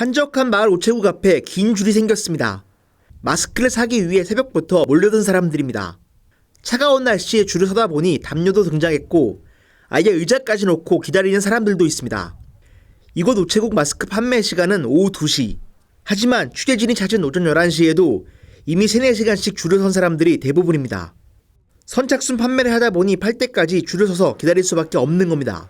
한적한 마을 우체국 앞에 긴 줄이 생겼습니다. 마스크를 사기 위해 새벽부터 몰려든 사람들입니다. 차가운 날씨에 줄을 서다 보니 담요도 등장했고 아예 의자까지 놓고 기다리는 사람들도 있습니다. 이곳 우체국 마스크 판매 시간은 오후 2시. 하지만 취재진이 찾은 오전 11시에도 이미 3, 4시간씩 줄을 선 사람들이 대부분입니다. 선착순 판매를 하다 보니 팔 때까지 줄을 서서 기다릴 수밖에 없는 겁니다.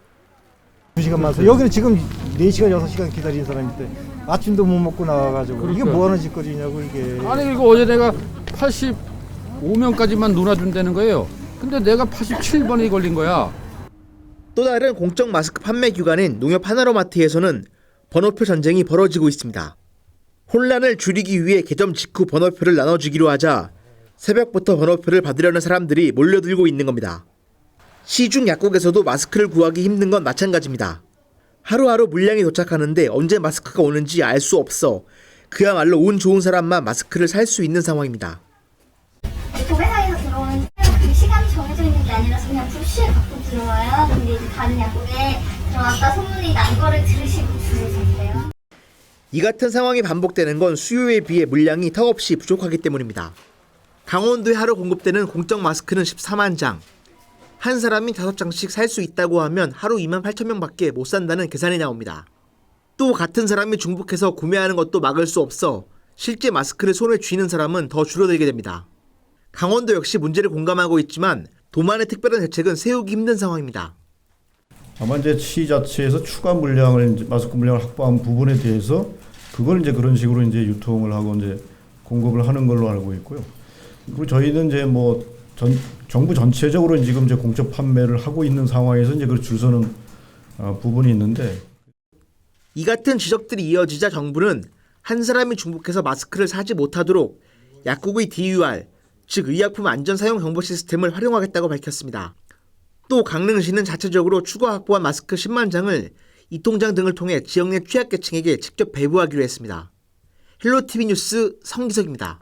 2시간만 서 여기는 지금 4시간 6시간 기다리는 사람인데 아침도 못 먹고 나와가지고 이게 그러니까. 뭐 하는 짓거리냐고 이게 아니 이거 어제 내가 85명까지만 놀아준다는 거예요. 근데 내가 87번이 걸린 거야. 또 다른 공적 마스크 판매 기관인 농협 하나로마트에서는 번호표 전쟁이 벌어지고 있습니다. 혼란을 줄이기 위해 개점 직후 번호표를 나눠주기로 하자 새벽부터 번호표를 받으려는 사람들이 몰려들고 있는 겁니다. 시중 약국에서도 마스크를 구하기 힘든 건 마찬가지입니다. 하루하루 물량이 도착하는데 언제 마스크가 오는지 알 수 없어 그야말로 운 좋은 사람만 마스크를 살 수 있는 상황입니다. 도매상에서 들어오는 그 시간이 정해져 있는 게 아니라서 그냥 푸시에 갖고 들어와요. 근데 이제 다른 약국에 들어왔다 소문이 난 거를 들으시고 섰어요. 이 같은 상황이 반복되는 건 수요에 비해 물량이 턱없이 부족하기 때문입니다. 강원도에 하루 공급되는 공적 마스크는 14만 장. 한 사람이 5장씩 살 수 있다고 하면 하루 2만 8천 명밖에 못 산다는 계산이 나옵니다. 또 같은 사람이 중복해서 구매하는 것도 막을 수 없어 실제 마스크를 손에 쥐는 사람은 더 줄어들게 됩니다. 강원도 역시 문제를 공감하고 있지만 도만의 특별한 대책은 세우기 힘든 상황입니다. 다만 이제 시 자체에서 추가 물량을 마스크 물량을 확보한 부분에 대해서 그걸 이제 그런 식으로 이제 유통을 하고 이제 공급을 하는 걸로 알고 있고요. 그리고 저희는 이제 뭐 전, 정부 전체적으로 지금 이제 공적 판매를 하고 있는 상황에서 이제 그 줄서는 아, 부분이 있는데 이 같은 지적들이 이어지자 정부는 한 사람이 중복해서 마스크를 사지 못하도록 약국의 DUR, 즉 의약품 안전 사용 정보 시스템을 활용하겠다고 밝혔습니다. 또 강릉시는 자체적으로 추가 확보한 마스크 10만 장을 이 통장 등을 통해 지역 내 취약계층에게 직접 배부하기로 했습니다. 헬로티비 뉴스 성기석입니다.